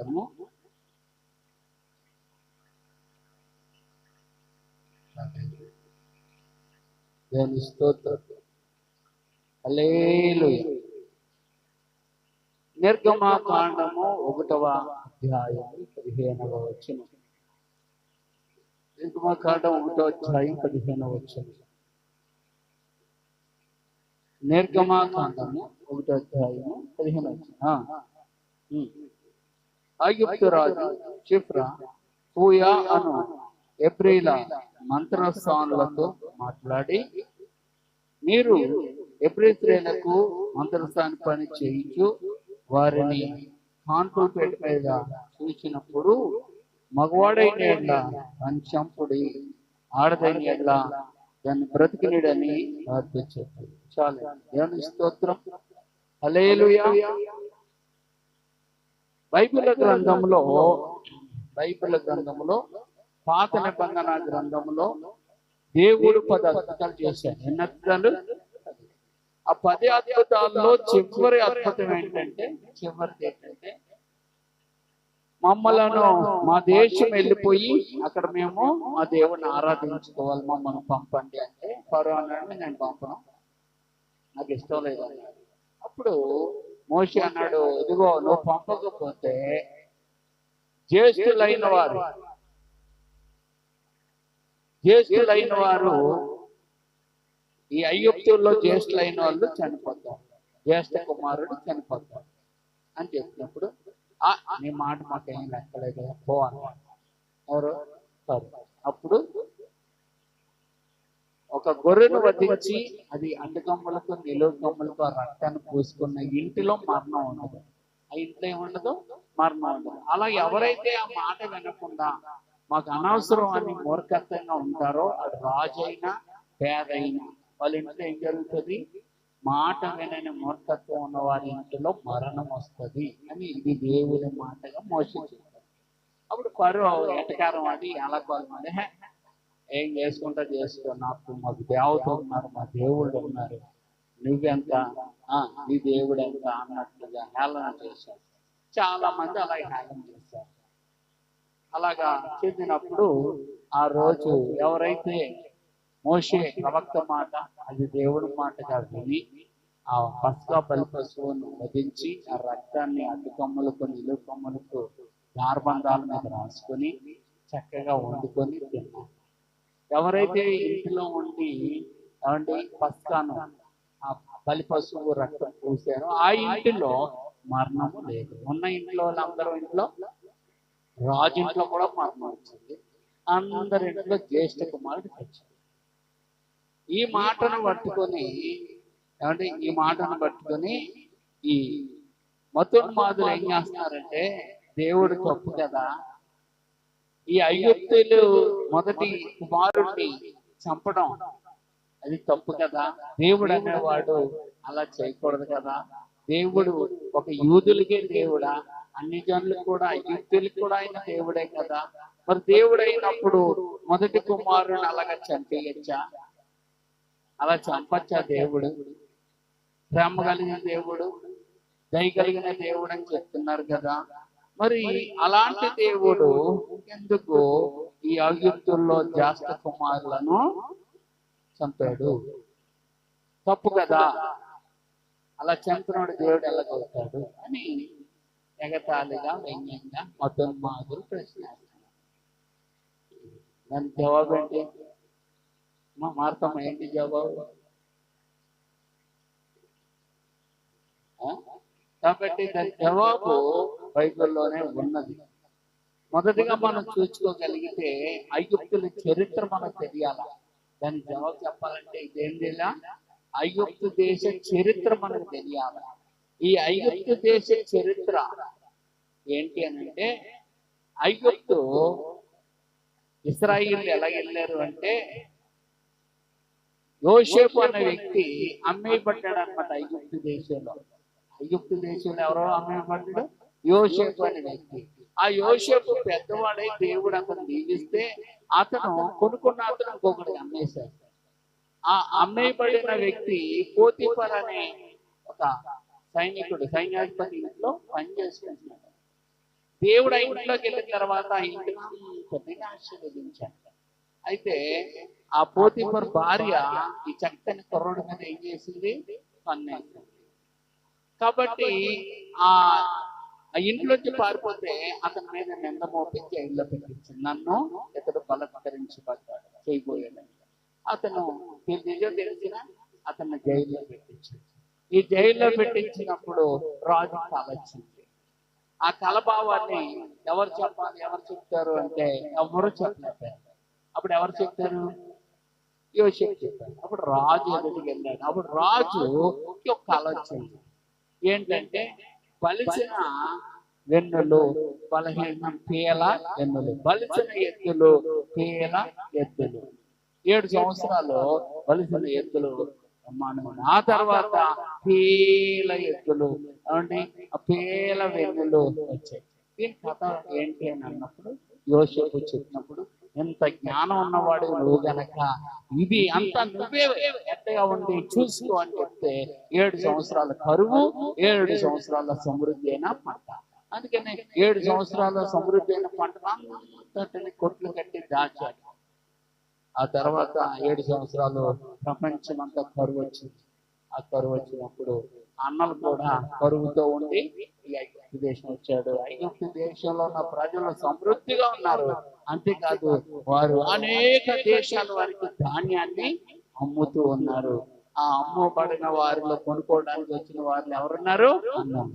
కాండము దేవుని స్తోత్రం. హల్లెలూయా. నిర్గమా కాండము ఒకటవ అధ్యాయం పదిహేనవ వచ్చిన నిర్గమా కాండం ఒకటో అధ్యాయం పదిహేనవ వచ్చిన నిర్గమా కాండము ఒకటో అధ్యాయము పదిహేను వచ్చిన ఐగుప్తు రాజు చిఫ్రా పూయా అను ఏప్రిల మంత్రస్థానులతో మాట్లాడి మీరు ఎప్రిల్ స్త్రీలకు మంత్రస్థాని పని చేయించు వారిని కాన్పుపేట మీద చూసినప్పుడు మగవాడైన ఎడ్ల దాన్ని చంపుడి ఆడదైన ఎడ్ల దాన్ని బ్రతికినడని ప్రార్థించారు చాలు. దేవుని స్తోత్రం. అలేలుయా బైబిల్ గ్రంథంలో బైబిల్ గ్రంథంలో పాత నిబంధన గ్రంథంలో దేవుడు పది అద్భుతాలు చేశాడు. ఎన్ని అద్భుతాలు? ఆ పది అద్భుతాల్లో చివరి అద్భుతం ఏంటంటే చివరిది ఏంటంటే మమ్మలను మా దేశం వెళ్ళిపోయి అక్కడ మేము మా దేవుడిని ఆరాధించుకోవాలి మమ్మల్ని పంపండి అంటే అన్నాడు నేను పంపను. నాకు ఇష్టం లేదు అప్పుడు మోషి అన్నాడు ఇదిగో నువ్వు పంపకపోతే జ్యేష్ఠులైన వారు జ్యేష్ఠులైన వారు ఈ అయ్యప్తుల్లో జ్యేష్ఠులైన వాళ్ళు చనిపోతారు జ్యేష్ఠ కుమారుడు చనిపోతారు అని చెప్పినప్పుడు "ఆ, నీ మాట మాకేం లెక్కలేదు పో అన్నాడు. ఎవరు? సరే అప్పుడు ఒక గొర్రెను వధించి అది గమ్మలకు ఆ రక్తాన్ని పూసుకున్న ఇంటిలో మరణం ఉండదు ఆ ఇంట్లో ఏముండదు? మరణం ఉండదు అలా ఎవరైతే ఆ మాట వినకుండా మాకు అనవసరం అని మూర్ఖత్వంగా ఉంటారో అది రాజైనా పేదైనా వాళ్ళ ఇంట్లో ఏం జరుగుతుంది? మాట వినని మూర్ఖత్వం ఉన్న వారి ఇంటిలో మరణం వస్తది అని ఇది దేవుని మాటగా మోసించారు అప్పుడు పరు ఎటకారం అది? అలకోలమని "హే, ఏం చేసుకుంటా చేసుకో నాకు మాకు దేవత ఉన్నారు మా దేవుళ్ళు ఉన్నారు. నువ్వెంత? నీ దేవుడు ఎంత అన్నట్లుగా హేళన చేశారు. చాలా మంది అలాగే హేళన చేశారు. అలాగా చేసినప్పుడు ఆ రోజు ఎవరైతే మోసే ప్రవక్త మాట అది దేవుడి మాటగా విని ఆ పసుక బలి పశువును వధించి ఆ రక్తాన్ని అడ్డుకొమ్మలకు నిలుకొమ్మలకు దార్బంధాల మీద రాసుకొని చక్కగా వండుకొని తిన్నారు. ఎవరైతే ఇంటిలో ఉండి ఏమండి పస్కాను ఆ బలి పశువు రక్తం పూసారో ఆ ఇంటిలో మరణము లేదు. ఉన్న ఇంట్లో వాళ్ళందరూ ఇంట్లో రాజు ఇంట్లో కూడా మరణం వచ్చింది. అందరి ఇంట్లో జ్యేష్ఠ కుమారుడు వచ్చింది ఈ మాటను పట్టుకొని ఏమంటే ఈ మాటను పట్టుకొని ఈ మతున్మాదులు ఏం చేస్తున్నారంటే దేవుడు తప్పు కదా ఈ ఐగుప్తులు మొదటి కుమారుడిని చంపడం అది తప్పు కదా? దేవుడు అనేవాడు అలా చేయకూడదు కదా? దేవుడు ఒక యూదులకే దేవుడా? అన్ని జనులకు కూడా ఐగుప్తులకు కూడా ఆయన దేవుడే కదా? మరి దేవుడైనప్పుడు మొదటి కుమారుని అలాగా చంపేయచ్చా? అలా చంపచ్చా దేవుడు? ప్రేమ కలిగిన దేవుడు దయ కలిగిన దేవుడు అని చెప్తున్నారు కదా? మరి అలాంటి దేవుడు ఎందుకు ఈ అయుక్తుల్లో జాస్త కుమారులను చంపాడు? తప్పు కదా. అలా చంపినోడు దేవుడు ఎలాగవుతాడు అని ఎగతాళిగా వ్యంగ్యంగా మతోన్మాదులు ప్రశ్నిస్తున్నారు. దానికి జవాబు ఏంటి? మా మార్తమ్మ ఏంటి జవాబు? కాబట్టి దాని జవాబు బైబిల్లోనే ఉన్నది. మొదటిగా మనం చూసుకోగలిగితే ఐగుప్తుల చరిత్ర మనకు తెలియాల? దాని జవాబు చెప్పాలంటే ఇదేంటిలా ఐగుప్తు దేశ చరిత్ర మనకు తెలియాల? ఈ ఐగుప్తు దేశ చరిత్ర ఏంటి అనంటే అంటే ఐగుప్తు ఇస్రాయిల్ ఎలా వెళ్ళారు అంటే యోసేపు అనే వ్యక్తి అమ్మేయబడ్డాడు అనమాట ఐగుప్తు దేశంలో. ఐగుప్తు దేశంలో ఎవరో అమ్మేయబడ్డాడు? యోసేపు అనే వ్యక్తి. ఆ యోసేపు పెద్దవాడై దేవుడు అతను దీవిస్తే అతను కొనుక్కున్న అతను ఇంకొకటి అమ్మేశాడు. ఆ అమ్మేయబడిన వ్యక్తి పోతిఫర్ అనే ఒక సైనికుడు సైన్యాధిపతి ఇంట్లో పనిచేసుకుంటున్నాడు దేవుడు ఆ ఇంట్లోకి వెళ్ళిన తర్వాత ఆ ఇంటిని అంతటిని ఆశీర్వదించాడు. అయితే ఆ పోతిఫర్ భార్య ఈ చక్కని కుర్రోడి మీద ఏం చేసింది? పన్నేసింది. కాబట్టి ఆ ఆ ఇంట్లోంచి పారిపోతే అతని మీద నింద మోపి జైల్లో పెట్టించి. నన్ను ఇతడు బలత్కరించబడ్డాడు. చేయబోయాడు అతను నిజం తెలిసిన అతన్ని జైల్లో పెట్టించాడు ఈ జైల్లో పెట్టించినప్పుడు రాజు కల వచ్చింది ఆ కలభావాన్ని ఎవరు చెప్పాలి ఎవరు చెప్తారు అంటే ఎవరు చెప్పలేదు. అప్పుడు ఎవరు చెప్తారు? యోసేపు చెప్పారు అప్పుడు రాజు ఎదుటికి వెళ్ళాడు. అప్పుడు రాజు ఒక కళ వచ్చింది ఏంటంటే బలిసిన వెన్నులు బలహీన పీల వెన్నులు బలిసిన ఎద్దులు. పీల ఎద్దులు ఏడు సంవత్సరాలు బలిసిన ఎద్దులు ఆ తర్వాత పీల ఎద్దులు ఏమండి? ఆ పీల వెన్నులు వచ్చాయి. దీని కథ ఏంటి అని అన్నప్పుడు యోసేపు చెప్పినప్పుడు ఎంత జ్ఞానం ఉన్నవాడు నువ్వు గనక ఇది అంతా నువ్వే ఎంతగా ఉండి చూసుకో అని చెప్తే ఏడు సంవత్సరాల కరువు ఏడు సంవత్సరాల సమృద్ధి అయిన పంట. అందుకని ఏడు సంవత్సరాల సమృద్ధి అయిన పంటనంతటిని కొట్లు కట్టి దాచాడు ఆ తర్వాత ఏడు సంవత్సరాలు ప్రపంచం అంతా కరువు వచ్చింది. ఆ కరువు వచ్చినప్పుడు అన్నలు కూడా కరువుతో ఉండి దేశం వచ్చాడు. ఐగుప్తు దేశంలో ఉన్న ప్రజలు సమృద్ధిగా ఉన్నారు. అంతేకాదు వారు అనేక దేశాల వారికి ధాన్యాన్ని అమ్ముతూ ఉన్నారు. ఆ అమ్మబడిన వారిలో కొనుక్కోవడానికి వచ్చిన వారు ఎవరున్నారు? అన్నలు.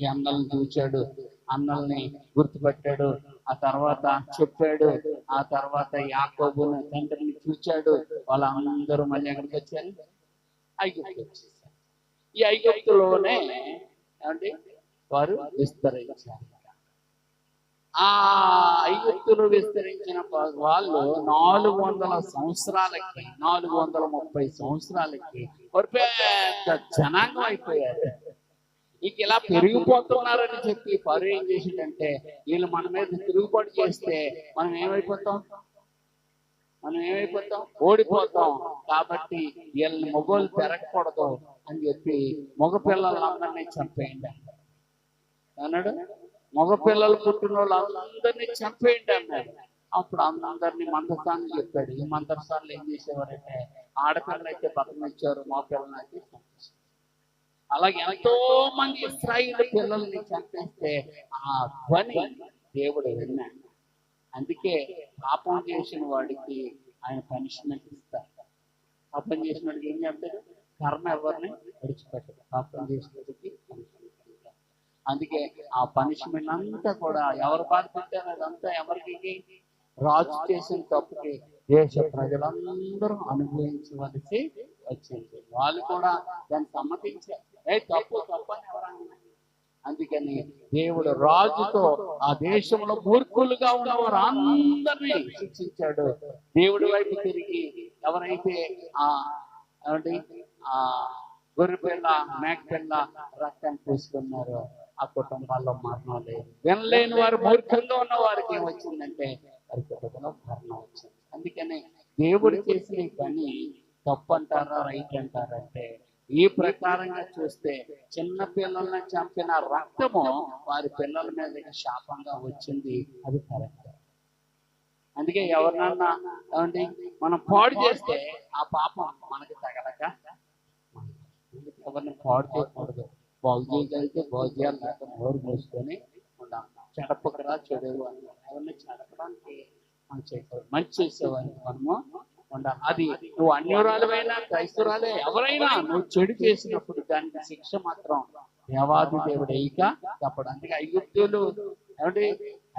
ఈ అన్నల్ని చూచాడు. అన్నల్ని గుర్తుపెట్టాడు. ఆ తర్వాత చెప్పాడు. ఆ తర్వాత యాకోబుని తండ్రిని చూచాడు. వాళ్ళందరూ మళ్ళీ ఎక్కడికి వచ్చారు? ఐగుప్తు వచ్చేసారు. ఈ ఐగుప్తులోనే ఏమండి? వారు విస్తరించారు. ఆ ఐగుప్తులు విస్తరించిన వాళ్ళు నాలుగు వందల సంవత్సరాలకి నాలుగు వందల ముప్పై సంవత్సరాలకి ఒక పెద్ద జనాంగం అయిపోయారు. ఇక ఇలా పెరిగిపోతున్నారని చెప్పి పరు ఏం చేసిందంటే వీళ్ళు మన మీద తిరుగుబాటు చేస్తే మనం ఏమైపోతాం? మనం ఏమైపోతాం? ఓడిపోతాం. కాబట్టి వీళ్ళని మొగోళ్ళు పెరగకూడదు అని చెప్పి మగ పిల్లలందరినీ చంపేయండి. అన్నాడు. మగపిల్లలు మగ పిల్లలు పుట్టిన చంపేయండి అన్నారు. అప్పుడు అందరినీ మందస్థానం చెప్పాడు. ఈ మందస్థానంలో ఏం చేసేవారంటే ఆడపిల్లలు అయితే బతకనిచ్చారు మా అయితే అలాగే ఎంతో మంది ఇస్రాయిల్ పిల్లల్ని చంపేస్తే ఆ ధ్వని దేవుడు విన్నాడు. అందుకే పాపం చేసిన వాడికి ఆయన పనిష్మెంట్ ఇస్తారు. పాపం చేసిన వాడికి ఏం చేస్తాడు? కర్మ ఎవరిని విడిచిపెట్టదు. పాపం చేసిన వాడికి. అందుకే ఆ పనిష్మెంట్ అంతా కూడా ఎవరు బాధపెట్టారు అదంతా ఎవరికి? రాజు చేసిన తప్పుకి దేశ ప్రజలందరూ అనుభవించవలసి వచ్చింది. వాళ్ళు కూడా దాన్ని సమ్మతించారు ఏ తప్పు తప్పు అని అందుకని దేవుడు రాజుతో ఆ దేశంలో మూర్ఖులుగా ఉన్నవారు అందరినీ శిక్షించాడు. దేవుడి వైపు తిరిగి ఎవరైతే ఆ ఏమండి? ఆ గొర్రె పిల్ల మేక పిల్ల రక్తాన్ని పూసుకున్నారో ఆ కుటుంబాల్లో మరణం లేదు వినలేని వారు మూర్ఖంగా ఉన్న వారికి ఏమొచ్చిందంటే వారి కుటుంబంలో మరణం వచ్చింది. అందుకనే దేవుడు చేసిన పని తప్పు అంటారా రైట్ అంటారంటే ఈ ప్రకారంగా చూస్తే చిన్న పిల్లల్ని చంపిన రక్తము వారి పిల్లల మీద శాపంగా వచ్చింది అది కరెక్ట్. అందుకే ఎవరినన్నా ఏమండి మనం పాడు చేస్తే ఆ పాపం మనకి తగలక ఎవరిని పాడు చేయకూడదు. బాగు చేయగలిగితే బాగు చేయాలి లేక నోరు మూసుకొని ఉండాలి. చెడపకరా చెడు అని ఎవరిని చెడపడానికి మనం చేయకూడదు. మంచి చేసేవాడిని మనము ఉండాలి. అది నువ్వు అన్యురాలైనా క్రైస్తవురాలే ఎవరైనా నువ్వు చెడు చేసినప్పుడు దానికి శిక్ష మాత్రం దేవాది దేవుడు వేయక తప్పడు అందుకే ఐగుప్తులు ఏమంటే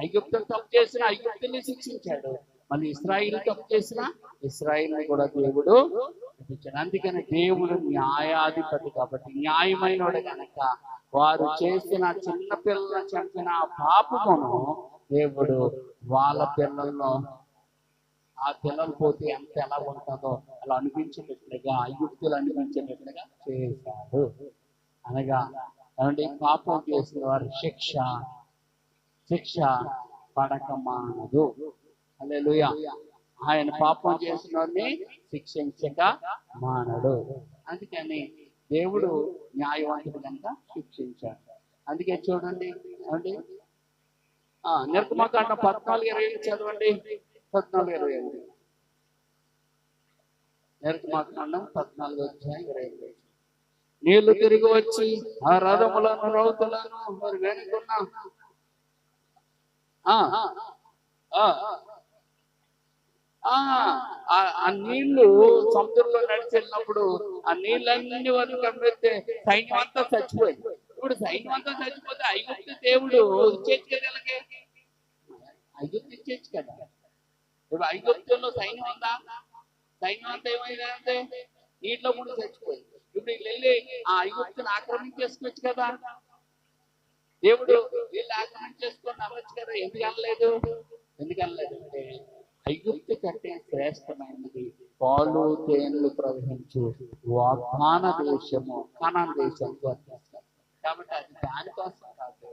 ఐగుప్తులు తప్పు చేసిన ఐగుప్తుల్ని శిక్షించాడు. మళ్ళీ ఇస్రాయిల్ తప్పు చేసిన ఇస్రాయిల్ కూడా దేవుడు శిక్షించాడు అందుకని దేవుడు న్యాయాధిపతి కాబట్టి న్యాయమైనడు కనుక వారు చేసిన చిన్న పిల్లలు చంపిన పాపమును దేవుడు వాళ్ళ పిల్లల్లో ఆ పిల్లలు పోతే ఎంత ఎలా ఉంటుందో అలా అనిపించేటట్లుగా యుక్తులు అనిపించేటట్లుగా చేశాడు. అనగా అంటే పాపం చేసిన వారు శిక్ష శిక్ష పడక మానదు. ఆయన పాపం చేసిన వారిని శిక్షించక మానడు. అందుకని దేవుడు న్యాయవంతుడు కనుక శిక్షించాడు. అందుకే చూడండి ఆ, నిర్గమకాండం పద్నాలుగు ఇరవై చదవండి. పద్నాలుగు ఇరవై ఎనిమిది నిర్గమకాండం పద్నాలుగు అధ్యాయం ఇరవై ఎనిమిది నీళ్ళు తిరిగి వచ్చి ఆ రథములను రౌతులను మరి వెనుకున్న ఆ, ఆ, నీళ్ళు సముద్రంలో నడిచి వెళ్ళినప్పుడు ఆ నీళ్ళన్నీ వరకు కమ్మెత్తే సైన్యం అంతా చచ్చిపోయింది. ఇప్పుడు సైన్యం అంతా చచ్చిపోతే ఐగుప్తు దేవుడు ఇచ్చేచ్చు కదా వీళ్ళకి? ఐగుప్తు ఇచ్చేచ్చు కదా. ఇప్పుడు ఐగుప్తుల్లో సైన్యం ఉందా? సైన్యం అంతా ఏమైందంటే నీటిలో కూడా చచ్చిపోయింది. ఇప్పుడు వీళ్ళు వెళ్ళి ఆ ఐగుప్తుని ఆక్రమించేసుకోవచ్చు కదా. దేవుడు వీళ్ళు ఆక్రమించేసుకొని అవ్వచ్చు కదా. ఎందుకు అనలేదు ఎందుకు అనలేదు అంటే ఐగుప్తు కంటే శ్రేష్టమైనది పాలు తేనెలు ప్రవహించు వాగ్దాన దేశము కనాన్ దేశం కాబట్టి అది దానికోసం కాదు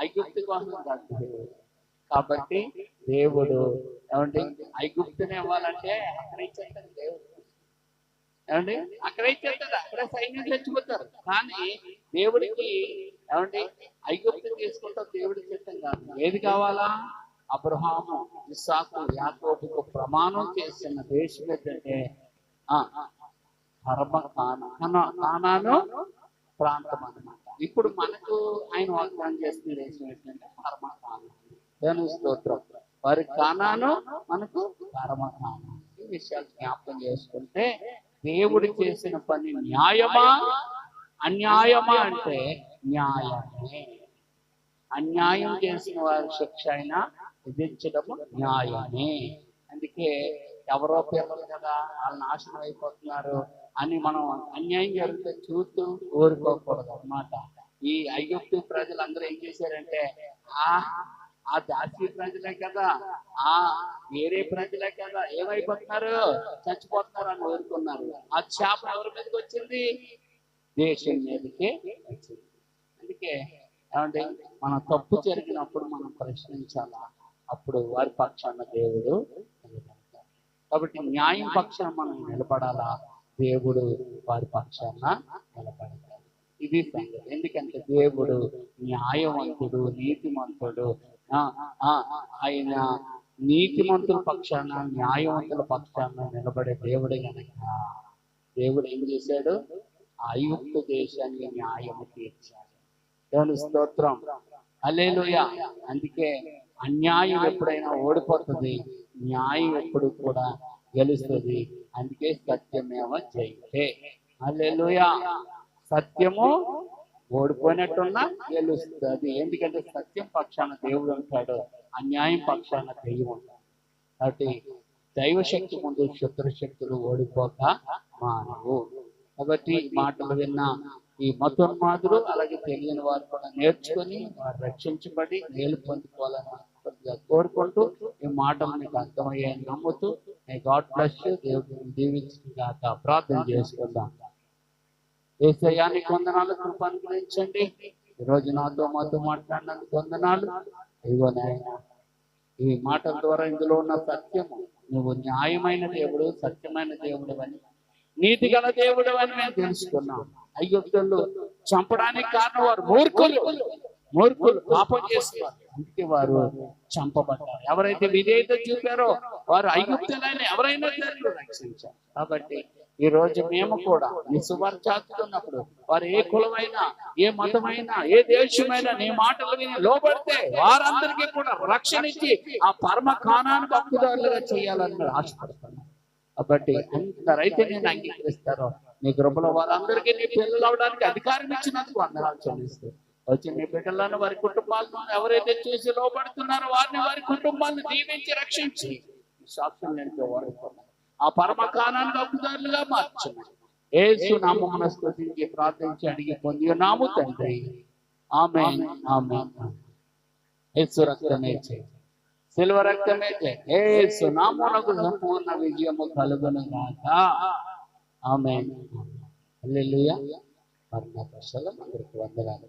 ఐగుప్తు కోసం కాదు కాబట్టి దేవుడు ఏమంటే ఐగుప్తుని ఇవ్వాలంటే అక్కడ ఇచ్చేస్తాడు దేవుడు ఏమండి? అక్కడ ఇచ్చేస్తాడు సైన్యం చచ్చిపోతారు. కానీ దేవుడికి ఏమండి? ఐగుప్తు తీసుకుంటాం దేవుడి చిత్తం కాదు. ఏది కావాలా? అబ్రహాము ఇసాకు యాకోబుకు ప్రమాణం చేసిన దేశం ఏంటంటే పరమ కానాను ప్రాంతం అన్నమాట. ఇప్పుడు మనకు ఆయన వాగ్దానం చేస్తున్న దేశం ఏంటంటే పరమ కానా. స్తోత్రం. వారి కానాను మనకు పరమ కానా. ఈ విషయాలు జ్ఞాపకం చేసుకుంటే దేవుడు చేసిన పని న్యాయమా? అన్యాయమా అంటే న్యాయమే. అన్యాయం చేసిన వారి శిక్ష అయినా విధించడము న్యాయమే. అందుకే ఎవరో పిల్లలు కదా వాళ్ళు నాశనం అయిపోతున్నారు అని మనం అన్యాయం జరిగితే చూస్తూ ఊరుకోకూడదు అన్నమాట. ఈ ఐగుప్తు ప్రజలందరూ ఏం చేశారంటే ఆ ఆ దాసి ప్రజలే కదా ఆ వేరే ప్రజలే కదా ఏమైపోతున్నారు? చచ్చిపోతున్నారు అని ఊరుకున్నారు. ఆ చేప ఎవరి మీదకి వచ్చింది? దేశం మీదకి వచ్చింది. అందుకే ఏమంటే మన తప్పు జరిగినప్పుడు మనం ప్రశ్నించాలా? అప్పుడు వారి పక్షాన దేవుడు నిలబడతాడు. కాబట్టి న్యాయం పక్షాన మనం నిలబడాలా? దేవుడు వారి పక్షాన నిలబడతాడు. ఇది సంగతి. ఎందుకంటే దేవుడు న్యాయవంతుడు నీతిమంతుడు. ఆయన నీతిమంతుల పక్షాన న్యాయవంతుల పక్షాన నిలబడే దేవుడే కనుక దేవుడు ఏం చేశాడు? అయుక్త దేశాన్ని న్యాయము తీర్చాడు. దేవుని స్తోత్రం. అలేలుయ అందుకే అన్యాయం ఎప్పుడైనా ఓడిపోతుంది న్యాయం ఎప్పుడు కూడా గెలుస్తుంది. అందుకే సత్యమేవ జయితే. అలేలుయ సత్యము ఓడిపోయినట్టున్నా గెలుస్తుంది. ఎందుకంటే సత్యం పక్షాన దేవుడు ఉంటాడు అన్యాయం పక్షాన దెయ్యం ఉంటాడు. కాబట్టి దైవశక్తి ముందు శత్రుశక్తులు ఓడిపోక మానవు. కాబట్టి మాటలు విన్నా ఈ మతోన్మాదులు అలాగే తెలియని వారు కూడా నేర్చుకొని రక్షించబడి మేలు పొందుకోవాలని కోరుకుంటూ ఈ మాటలు మీకు అర్థమయ్యాయని నమ్ముతూ గాడ్ బ్లెస్ దేవుడిని దీవించగా ప్రార్థన చేసుకుందాం. ఏసయానికి వందనాలు కృప అనుగ్రహించండి ఈరోజు రోజు నాతో మాతో మాట్లాడినందుకు వందనాలు. ఇదిగో నాయన ఈ మాటల ద్వారా ఇందులో ఉన్న సత్యము నువ్వు న్యాయమైన దేవుడు సత్యమైన దేవుడు అని నీతి గల దేవుడు అని మేము తెలుసుకున్నాం. అయ్యొద్దులు చంపడానికి కారణం వారు మూర్ఖులు. మూర్ఖులు పాపం చేస్తున్నారు అందుకే వారు చంపబడ్డారు. ఎవరైతే విధేయత చూపారో వారు అయ్యుక్తులైన ఎవరైనా రక్షించారు. కాబట్టి ఈ రోజు మేము కూడా నీ సువార్చాతున్నప్పుడు వారు ఏ కులమైనా ఏ మతమైనా ఏ దేశమైనా నీ మాటలు విని లోపడితే వారందరికీ కూడా రక్షణ ఇచ్చి ఆ పరమ కానానికి హక్కుదారులుగా చేయాలని ఆశపడుతున్నాను ఆశపడుతున్నారు కాబట్టి అందరైతే నేను అంగీకరిస్తారో నీ కృపలో వారందరికీ నీ పిల్లలు అవడానికి అధికారం ఇచ్చినందుకు వందనాలు చెల్లిస్తూ. వచ్చి నీ బిడ్డలను వారి కుటుంబాలను ఎవరైతే చూసి లోపడుతున్నారో వారిని వారి కుటుంబాలను దీవించి రక్షించి. సాక్షులు నేను వాడుకున్నాను ఆ పరమ కానానికి హక్కుదారులుగా మార్చున్నాను ఏసు నామమున స్థుతించి ప్రార్థించి అడిగి పొంది నాము తండ్రి. ఆమె ఆమె ఏసు రక్తమే చేయి సిల్వ రక్తమే చేయి యేసు నామమునకు సంపూర్ణ విజయము కలుగును గాక. ఆమె హల్లెలూయా పరమ అందరికి వందనాలు